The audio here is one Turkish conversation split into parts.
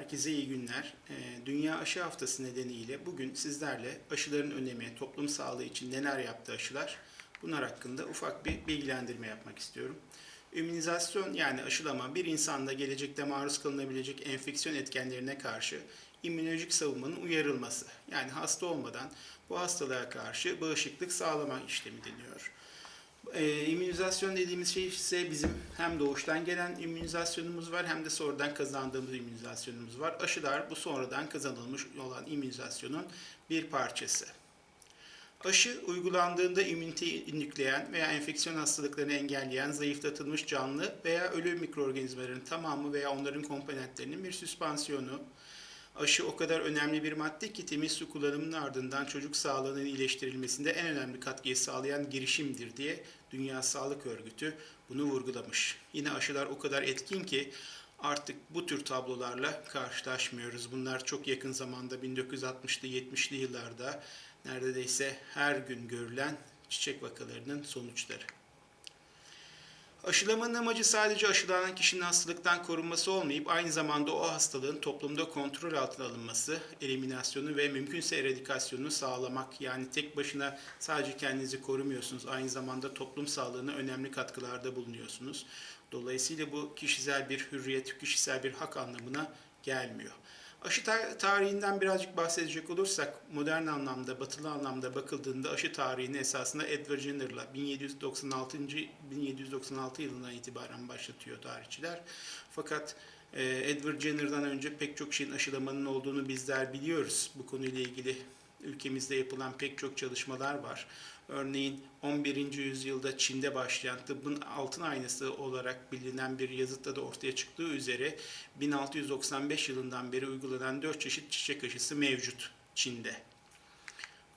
Herkese iyi günler. Ee, Dünya Aşı Haftası nedeniyle bugün sizlerle aşıların önemi, toplum sağlığı için neler yaptı aşılar, bunlar hakkında ufak bir bilgilendirme yapmak istiyorum. İmmünizasyon yani aşılama bir insanda gelecekte maruz kalınabilecek enfeksiyon etkenlerine karşı immünolojik savunmanın uyarılması. Yani hasta olmadan bu hastalığa karşı bağışıklık sağlama işlemi deniyor. E, immünizasyon dediğimiz şey ise bizim hem doğuştan gelen immünizasyonumuz var hem de sonradan kazandığımız immünizasyonumuz var. Aşılar bu sonradan kazanılmış olan immünizasyonun bir parçası. Aşı uygulandığında immüniteyi nükleyen veya enfeksiyon hastalıklarını engelleyen zayıflatılmış canlı veya ölü mikroorganizmaların tamamı veya onların komponentlerinin bir süspansiyonu. Aşı o kadar önemli bir madde ki temiz su kullanımının ardından çocuk sağlığının iyileştirilmesinde en önemli katkıyı sağlayan girişimdir diye Dünya Sağlık Örgütü bunu vurgulamış. Yine aşılar o kadar etkin ki artık bu tür tablolarla karşılaşmıyoruz. Bunlar çok yakın zamanda 1960'lı 70'li yıllarda neredeyse her gün görülen çiçek vakalarının sonuçları. Aşılamanın amacı sadece aşılanan kişinin hastalıktan korunması olmayıp aynı zamanda o hastalığın toplumda kontrol altına alınması, eliminasyonu ve mümkünse eradikasyonunu sağlamak. Yani tek başına sadece kendinizi korumuyorsunuz, aynı zamanda toplum sağlığına önemli katkılarda bulunuyorsunuz. Dolayısıyla bu kişisel bir hürriyet, kişisel bir hak anlamına gelmiyor. Aşı ta- tarihinden birazcık bahsedecek olursak modern anlamda, batılı anlamda bakıldığında aşı tarihini esasında Edward Jenner'la 1796. 1796 yılından itibaren başlatıyor tarihçiler. Fakat e, Edward Jenner'dan önce pek çok şeyin aşılamanın olduğunu bizler biliyoruz. Bu konuyla ilgili ülkemizde yapılan pek çok çalışmalar var. Örneğin 11. yüzyılda Çin'de başlayan tıbbın altın aynası olarak bilinen bir yazıtta da ortaya çıktığı üzere 1695 yılından beri uygulanan 4 çeşit çiçek aşısı mevcut Çin'de.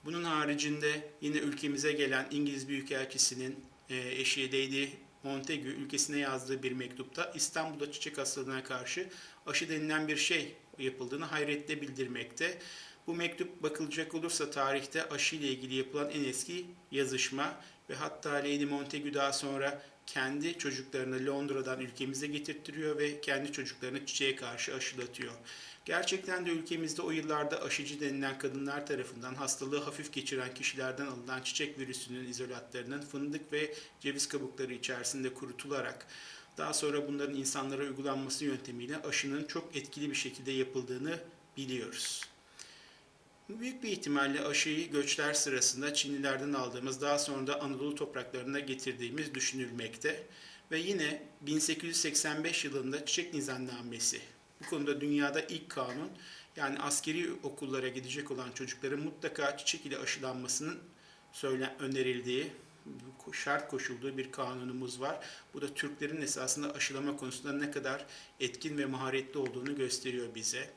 Bunun haricinde yine ülkemize gelen İngiliz Büyükelçisi'nin e, eşi Lady Montagu ülkesine yazdığı bir mektupta İstanbul'da çiçek hastalığına karşı aşı denilen bir şey yapıldığını hayretle bildirmekte. Bu mektup bakılacak olursa tarihte aşı ile ilgili yapılan en eski yazışma ve hatta Lady Montagu daha sonra kendi çocuklarını Londra'dan ülkemize getirtiyor ve kendi çocuklarını çiçeğe karşı aşılatıyor. Gerçekten de ülkemizde o yıllarda aşıcı denilen kadınlar tarafından hastalığı hafif geçiren kişilerden alınan çiçek virüsünün izolatlarının fındık ve ceviz kabukları içerisinde kurutularak daha sonra bunların insanlara uygulanması yöntemiyle aşının çok etkili bir şekilde yapıldığını biliyoruz. Büyük bir ihtimalle aşıyı göçler sırasında Çinlilerden aldığımız, daha sonra da Anadolu topraklarına getirdiğimiz düşünülmekte. Ve yine 1885 yılında Çiçek Nizamnamesi. Bu konuda dünyada ilk kanun, yani askeri okullara gidecek olan çocukların mutlaka çiçek ile aşılanmasının söyle önerildiği, şart koşulduğu bir kanunumuz var. Bu da Türklerin esasında aşılama konusunda ne kadar etkin ve maharetli olduğunu gösteriyor bize.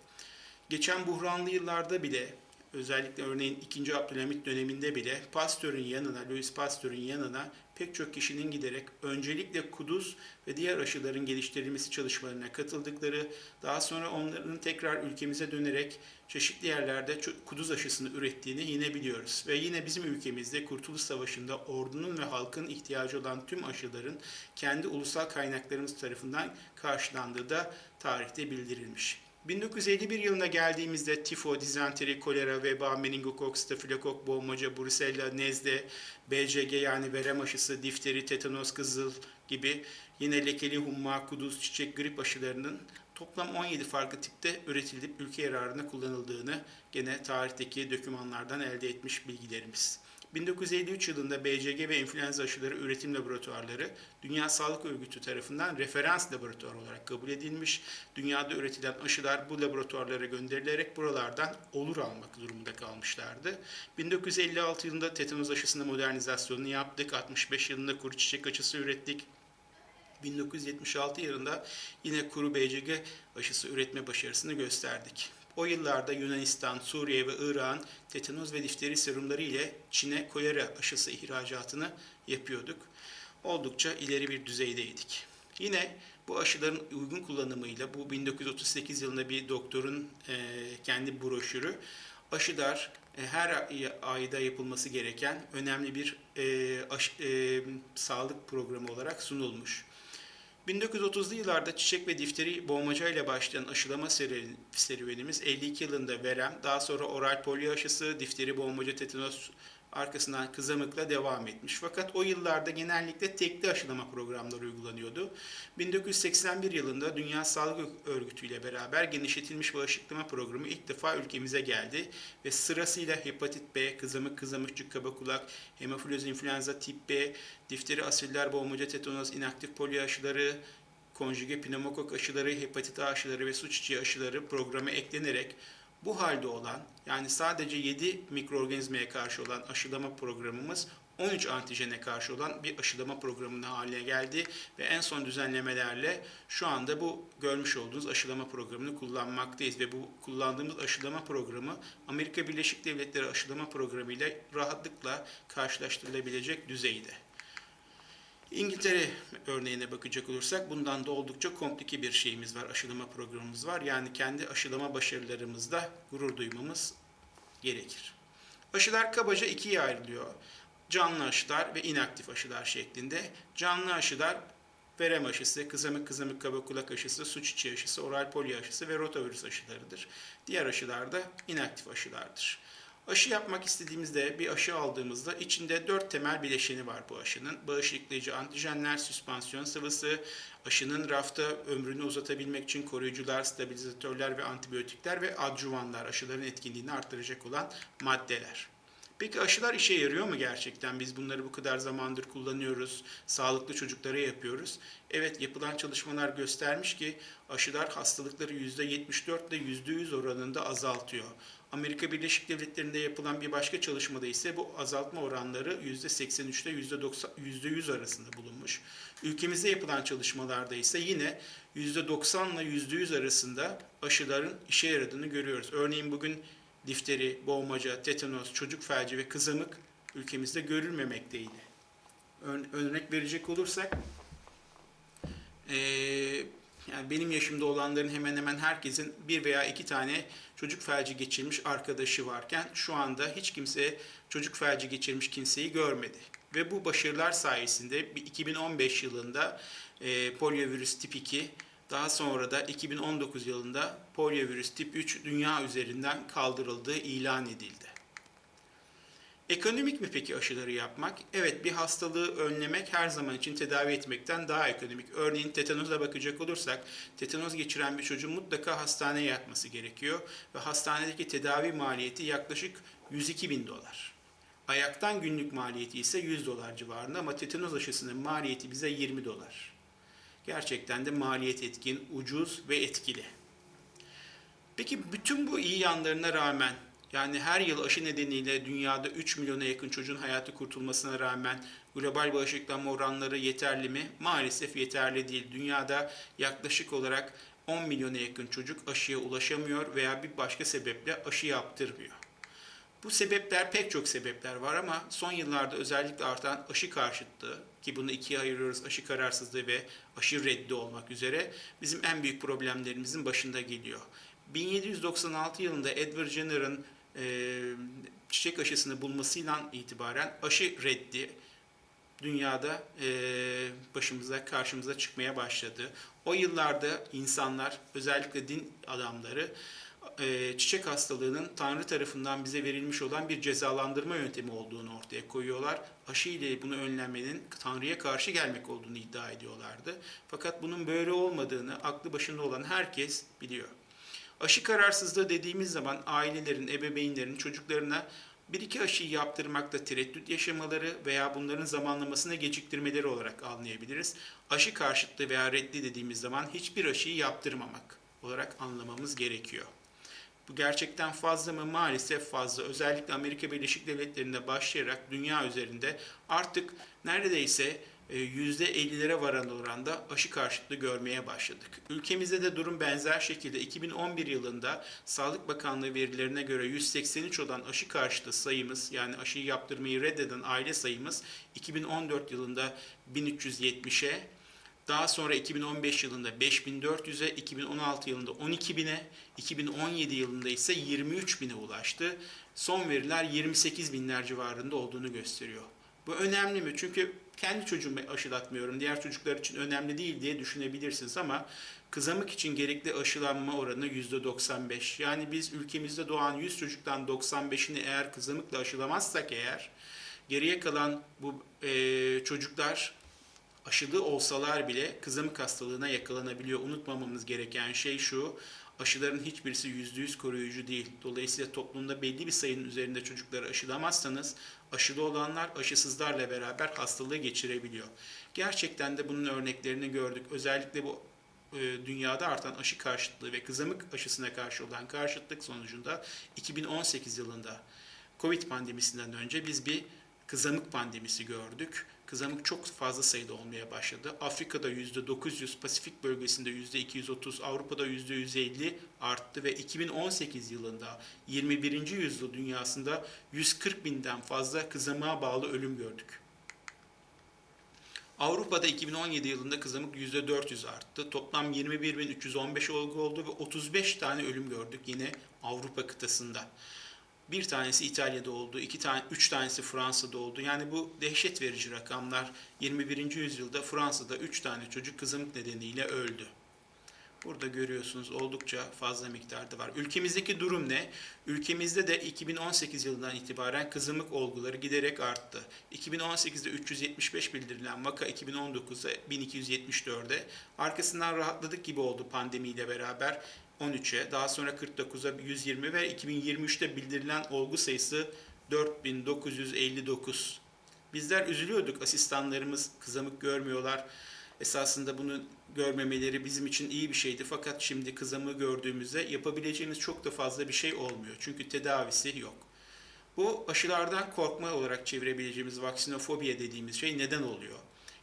Geçen buhranlı yıllarda bile özellikle örneğin 2. Abdülhamit döneminde bile Pasteur'ün yanına, Louis Pasteur'ün yanına pek çok kişinin giderek öncelikle kuduz ve diğer aşıların geliştirilmesi çalışmalarına katıldıkları, daha sonra onların tekrar ülkemize dönerek çeşitli yerlerde kuduz aşısını ürettiğini yine biliyoruz. Ve yine bizim ülkemizde Kurtuluş Savaşı'nda ordunun ve halkın ihtiyacı olan tüm aşıların kendi ulusal kaynaklarımız tarafından karşılandığı da tarihte bildirilmiş. 1951 yılına geldiğimizde tifo, dizenteri, kolera, veba, meningokok, stafilokok, boğmaca, brusella, nezle, BCG yani verem aşısı, difteri, tetanos, kızıl gibi yine lekeli humma, kuduz, çiçek, grip aşılarının toplam 17 farklı tipte üretilip ülke yararına kullanıldığını gene tarihteki dokümanlardan elde etmiş bilgilerimiz. 1953 yılında BCG ve influenza aşıları üretim laboratuvarları Dünya Sağlık Örgütü tarafından referans laboratuvar olarak kabul edilmiş. Dünyada üretilen aşılar bu laboratuvarlara gönderilerek buralardan olur almak durumunda kalmışlardı. 1956 yılında tetanoz aşısının modernizasyonunu yaptık. 65 yılında kuru çiçek aşısı ürettik. 1976 yılında yine kuru BCG aşısı üretme başarısını gösterdik. O yıllarda Yunanistan, Suriye ve Irak'ın tetanoz ve difteri serumları ile Çin'e kolera aşısı ihracatını yapıyorduk. Oldukça ileri bir düzeydeydik. Yine bu aşıların uygun kullanımıyla bu 1938 yılında bir doktorun e, kendi broşürü aşılar e, her ayda yapılması gereken önemli bir e, aşı, e, sağlık programı olarak sunulmuş. 1930'lu yıllarda çiçek ve difteri boğmaca ile başlayan aşılama serüvenimiz 52 yılında verem, daha sonra oral polio aşısı, difteri boğmaca tetanos arkasından kızamıkla devam etmiş. Fakat o yıllarda genellikle tekli aşılama programları uygulanıyordu. 1981 yılında Dünya Sağlık Örgütü ile beraber genişletilmiş bağışıklama programı ilk defa ülkemize geldi ve sırasıyla hepatit B, kızamık, kızamıkçık, kaba kulak, hemofiloz influenza tip B, difteri asiller, boğmaca tetanos, inaktif polio aşıları, konjüge pneumokok aşıları, hepatit A aşıları ve su çiçeği aşıları programa eklenerek bu halde olan yani sadece 7 mikroorganizmaya karşı olan aşılama programımız 13 antijene karşı olan bir aşılama programına haline geldi ve en son düzenlemelerle şu anda bu görmüş olduğunuz aşılama programını kullanmaktayız ve bu kullandığımız aşılama programı Amerika Birleşik Devletleri aşılama programı ile rahatlıkla karşılaştırılabilecek düzeyde. İngiltere örneğine bakacak olursak bundan da oldukça komplike bir şeyimiz var, aşılama programımız var. Yani kendi aşılama başarılarımızda gurur duymamız gerekir. Aşılar kabaca ikiye ayrılıyor. Canlı aşılar ve inaktif aşılar şeklinde. Canlı aşılar verem aşısı, kızamık kızamık kaba kulak aşısı, su çiçeği aşısı, oral polio aşısı ve rotavirüs aşılarıdır. Diğer aşılar da inaktif aşılardır. Aşı yapmak istediğimizde bir aşı aldığımızda içinde dört temel bileşeni var bu aşının. Bağışıklayıcı antijenler, süspansiyon sıvısı, aşının rafta ömrünü uzatabilmek için koruyucular, stabilizatörler ve antibiyotikler ve adjuvanlar aşıların etkinliğini artıracak olan maddeler. Peki aşılar işe yarıyor mu gerçekten? Biz bunları bu kadar zamandır kullanıyoruz, sağlıklı çocuklara yapıyoruz. Evet yapılan çalışmalar göstermiş ki aşılar hastalıkları %74 ile %100 oranında azaltıyor. Amerika Birleşik Devletleri'nde yapılan bir başka çalışmada ise bu azaltma oranları %83 ile %100 arasında bulunmuş. Ülkemizde yapılan çalışmalarda ise yine %90 ile %100 arasında aşıların işe yaradığını görüyoruz. Örneğin bugün difteri, boğmaca, tetanos, çocuk felci ve kızamık ülkemizde görülmemekteydi. Ör- örnek verecek olursak, eee, yani benim yaşımda olanların hemen hemen herkesin bir veya iki tane çocuk felci geçirmiş arkadaşı varken şu anda hiç kimse çocuk felci geçirmiş kimseyi görmedi. Ve bu başarılar sayesinde bir 2015 yılında e, poliovirüs tip 2, daha sonra da 2019 yılında poliovirüs tip 3 dünya üzerinden kaldırıldığı ilan edildi. Ekonomik mi peki aşıları yapmak? Evet bir hastalığı önlemek her zaman için tedavi etmekten daha ekonomik. Örneğin tetanoza bakacak olursak tetanoz geçiren bir çocuğun mutlaka hastaneye yatması gerekiyor ve hastanedeki tedavi maliyeti yaklaşık 102 bin dolar. Ayaktan günlük maliyeti ise 100 dolar civarında ama tetanoz aşısının maliyeti bize 20 dolar. Gerçekten de maliyet etkin, ucuz ve etkili. Peki bütün bu iyi yanlarına rağmen yani her yıl aşı nedeniyle dünyada 3 milyona yakın çocuğun hayatı kurtulmasına rağmen global bağışıklanma oranları yeterli mi? Maalesef yeterli değil. Dünyada yaklaşık olarak 10 milyona yakın çocuk aşıya ulaşamıyor veya bir başka sebeple aşı yaptırmıyor. Bu sebepler pek çok sebepler var ama son yıllarda özellikle artan aşı karşıtlığı ki bunu ikiye ayırıyoruz aşı kararsızlığı ve aşı reddi olmak üzere bizim en büyük problemlerimizin başında geliyor. 1796 yılında Edward Jenner'ın çiçek aşısını bulmasıyla itibaren aşı reddi dünyada başımıza karşımıza çıkmaya başladı. O yıllarda insanlar özellikle din adamları çiçek hastalığının Tanrı tarafından bize verilmiş olan bir cezalandırma yöntemi olduğunu ortaya koyuyorlar. Aşı ile bunu önlemenin Tanrı'ya karşı gelmek olduğunu iddia ediyorlardı. Fakat bunun böyle olmadığını aklı başında olan herkes biliyor. Aşı kararsızlığı dediğimiz zaman ailelerin, ebeveynlerin çocuklarına bir iki aşıyı yaptırmakta tereddüt yaşamaları veya bunların zamanlamasını geciktirmeleri olarak anlayabiliriz. Aşı karşıtlığı veya reddi dediğimiz zaman hiçbir aşıyı yaptırmamak olarak anlamamız gerekiyor. Bu gerçekten fazla mı? Maalesef fazla. Özellikle Amerika Birleşik Devletleri'nde başlayarak dünya üzerinde artık neredeyse %50'lere varan oranda aşı karşıtlığı görmeye başladık. Ülkemizde de durum benzer şekilde 2011 yılında Sağlık Bakanlığı verilerine göre 183 olan aşı karşıtı sayımız yani aşıyı yaptırmayı reddeden aile sayımız 2014 yılında 1370'e daha sonra 2015 yılında 5400'e, 2016 yılında 12000'e, 2017 yılında ise 23000'e ulaştı. Son veriler 28 binler civarında olduğunu gösteriyor. Bu önemli mi? Çünkü kendi çocuğumu aşılatmıyorum, diğer çocuklar için önemli değil diye düşünebilirsiniz ama kızamık için gerekli aşılanma oranı %95. Yani biz ülkemizde doğan 100 çocuktan 95'ini eğer kızamıkla aşılamazsak eğer geriye kalan bu e, çocuklar aşılı olsalar bile kızamık hastalığına yakalanabiliyor. Unutmamamız gereken şey şu, aşıların hiçbirisi %100 koruyucu değil. Dolayısıyla toplumda belli bir sayının üzerinde çocukları aşılamazsanız aşılı olanlar aşısızlarla beraber hastalığı geçirebiliyor. Gerçekten de bunun örneklerini gördük. Özellikle bu e, dünyada artan aşı karşıtlığı ve kızamık aşısına karşı olan karşıtlık sonucunda 2018 yılında Covid pandemisinden önce biz bir kızamık pandemisi gördük. Kızamık çok fazla sayıda olmaya başladı. Afrika'da %900, Pasifik bölgesinde %230, Avrupa'da %150 arttı ve 2018 yılında 21. yüzyıl dünyasında 140 binden fazla kızamığa bağlı ölüm gördük. Avrupa'da 2017 yılında kızamık %400 arttı. Toplam 21.315 olgu oldu ve 35 tane ölüm gördük yine Avrupa kıtasında. Bir tanesi İtalya'da oldu, iki tane, üç tanesi Fransa'da oldu. Yani bu dehşet verici rakamlar. 21. yüzyılda Fransa'da üç tane çocuk kızamık nedeniyle öldü. Burada görüyorsunuz oldukça fazla miktarda var. Ülkemizdeki durum ne? Ülkemizde de 2018 yılından itibaren kızamık olguları giderek arttı. 2018'de 375 bildirilen vaka 2019'da 1274'e. Arkasından rahatladık gibi oldu pandemiyle beraber. 13'e, daha sonra 49'a 120 ve 2023'te bildirilen olgu sayısı 4959. Bizler üzülüyorduk. Asistanlarımız kızamık görmüyorlar. Esasında bunu görmemeleri bizim için iyi bir şeydi. Fakat şimdi kızamığı gördüğümüzde yapabileceğimiz çok da fazla bir şey olmuyor. Çünkü tedavisi yok. Bu aşılardan korkma olarak çevirebileceğimiz vaksinofobiya dediğimiz şey neden oluyor?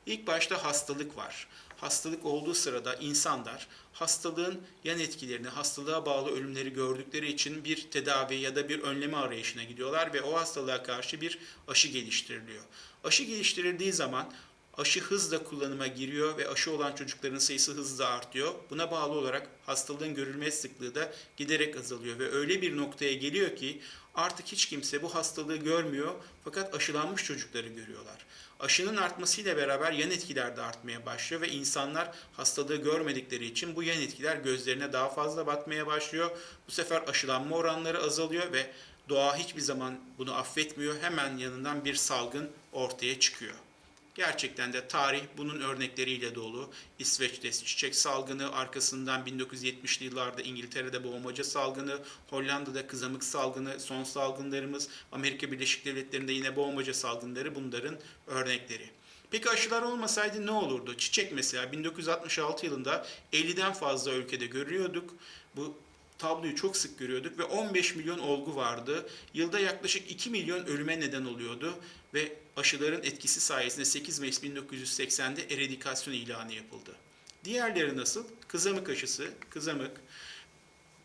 İlk başta hastalık var. Hastalık olduğu sırada insanlar hastalığın yan etkilerini, hastalığa bağlı ölümleri gördükleri için bir tedavi ya da bir önleme arayışına gidiyorlar ve o hastalığa karşı bir aşı geliştiriliyor. Aşı geliştirildiği zaman aşı hızla kullanıma giriyor ve aşı olan çocukların sayısı hızla artıyor. Buna bağlı olarak hastalığın görülme sıklığı da giderek azalıyor ve öyle bir noktaya geliyor ki artık hiç kimse bu hastalığı görmüyor fakat aşılanmış çocukları görüyorlar. Aşının artmasıyla beraber yan etkiler de artmaya başlıyor ve insanlar hastalığı görmedikleri için bu yan etkiler gözlerine daha fazla batmaya başlıyor. Bu sefer aşılanma oranları azalıyor ve doğa hiçbir zaman bunu affetmiyor. Hemen yanından bir salgın ortaya çıkıyor. Gerçekten de tarih bunun örnekleriyle dolu. İsveç'te çiçek salgını, arkasından 1970'li yıllarda İngiltere'de boğmaca salgını, Hollanda'da kızamık salgını, son salgınlarımız, Amerika Birleşik Devletleri'nde yine boğmaca salgınları bunların örnekleri. Peki aşılar olmasaydı ne olurdu? Çiçek mesela 1966 yılında 50'den fazla ülkede görüyorduk. Bu tabloyu çok sık görüyorduk ve 15 milyon olgu vardı. Yılda yaklaşık 2 milyon ölüme neden oluyordu ve aşıların etkisi sayesinde 8 Mayıs 1980'de eradikasyon ilanı yapıldı. Diğerleri nasıl? Kızamık aşısı, kızamık.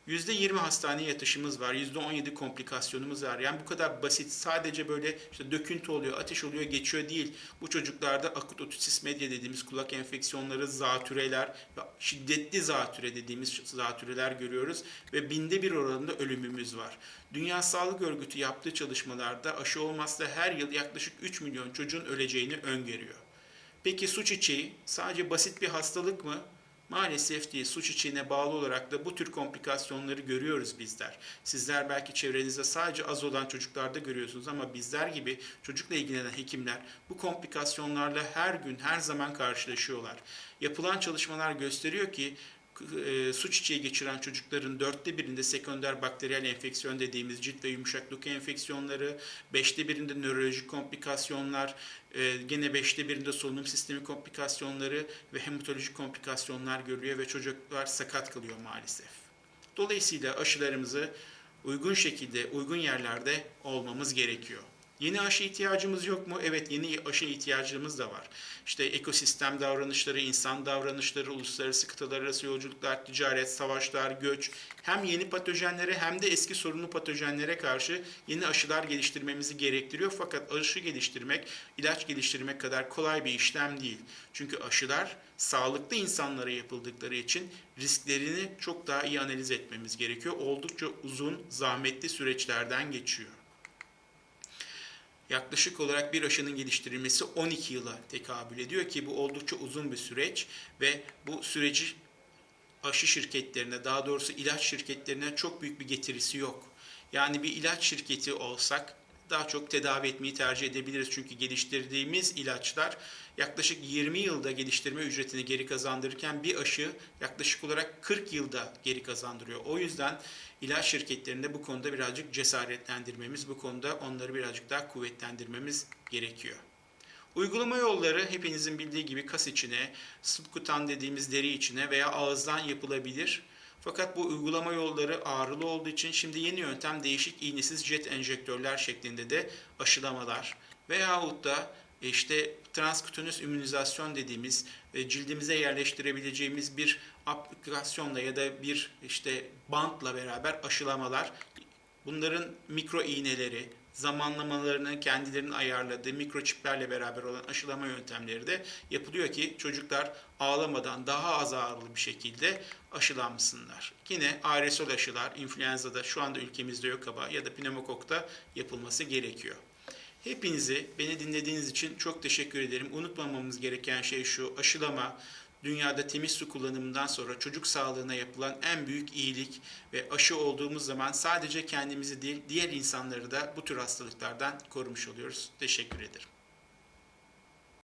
%20 hastane yatışımız var, %17 komplikasyonumuz var. Yani bu kadar basit, sadece böyle işte döküntü oluyor, ateş oluyor, geçiyor değil. Bu çocuklarda akut otitis media dediğimiz kulak enfeksiyonları, zatüreler ve şiddetli zatüre dediğimiz zatüreler görüyoruz. Ve binde bir oranında ölümümüz var. Dünya Sağlık Örgütü yaptığı çalışmalarda aşı olmazsa her yıl yaklaşık 3 milyon çocuğun öleceğini öngörüyor. Peki su çiçeği sadece basit bir hastalık mı? Maalesef değil, su çiçeğine bağlı olarak da bu tür komplikasyonları görüyoruz bizler. Sizler belki çevrenizde sadece az olan çocuklarda görüyorsunuz ama bizler gibi çocukla ilgilenen hekimler bu komplikasyonlarla her gün, her zaman karşılaşıyorlar. Yapılan çalışmalar gösteriyor ki e, su çiçeği geçiren çocukların dörtte birinde sekonder bakteriyel enfeksiyon dediğimiz cilt ve yumuşak doku enfeksiyonları, beşte birinde nörolojik komplikasyonlar, e, gene beşte birinde solunum sistemi komplikasyonları ve hematolojik komplikasyonlar görülüyor ve çocuklar sakat kalıyor maalesef. Dolayısıyla aşılarımızı uygun şekilde, uygun yerlerde olmamız gerekiyor. Yeni aşı ihtiyacımız yok mu? Evet yeni aşı ihtiyacımız da var. İşte ekosistem davranışları, insan davranışları, uluslararası kıtalar arası yolculuklar, ticaret, savaşlar, göç hem yeni patojenlere hem de eski sorunlu patojenlere karşı yeni aşılar geliştirmemizi gerektiriyor. Fakat aşı geliştirmek, ilaç geliştirmek kadar kolay bir işlem değil. Çünkü aşılar sağlıklı insanlara yapıldıkları için risklerini çok daha iyi analiz etmemiz gerekiyor. Oldukça uzun, zahmetli süreçlerden geçiyor. Yaklaşık olarak bir aşının geliştirilmesi 12 yıla tekabül ediyor ki bu oldukça uzun bir süreç ve bu süreci aşı şirketlerine, daha doğrusu ilaç şirketlerine çok büyük bir getirisi yok. Yani bir ilaç şirketi olsak daha çok tedavi etmeyi tercih edebiliriz. Çünkü geliştirdiğimiz ilaçlar yaklaşık 20 yılda geliştirme ücretini geri kazandırırken bir aşı yaklaşık olarak 40 yılda geri kazandırıyor. O yüzden ilaç şirketlerinde bu konuda birazcık cesaretlendirmemiz, bu konuda onları birazcık daha kuvvetlendirmemiz gerekiyor. Uygulama yolları hepinizin bildiği gibi kas içine, subkutan dediğimiz deri içine veya ağızdan yapılabilir. Fakat bu uygulama yolları ağrılı olduğu için şimdi yeni yöntem değişik iğnesiz jet enjektörler şeklinde de aşılamalar veyahut da işte transkütönüs immünizasyon dediğimiz e, cildimize yerleştirebileceğimiz bir aplikasyonla ya da bir işte bantla beraber aşılamalar Bunların mikro iğneleri, zamanlamalarını kendilerinin ayarladığı mikroçiplerle beraber olan aşılama yöntemleri de yapılıyor ki çocuklar ağlamadan daha az ağrılı bir şekilde aşılanmasınlar. Yine aerosol aşılar influenza'da şu anda ülkemizde yok ama ya da pneumokokta yapılması gerekiyor. Hepinizi beni dinlediğiniz için çok teşekkür ederim. Unutmamamız gereken şey şu aşılama dünyada temiz su kullanımından sonra çocuk sağlığına yapılan en büyük iyilik ve aşı olduğumuz zaman sadece kendimizi değil diğer insanları da bu tür hastalıklardan korumuş oluyoruz. Teşekkür ederim.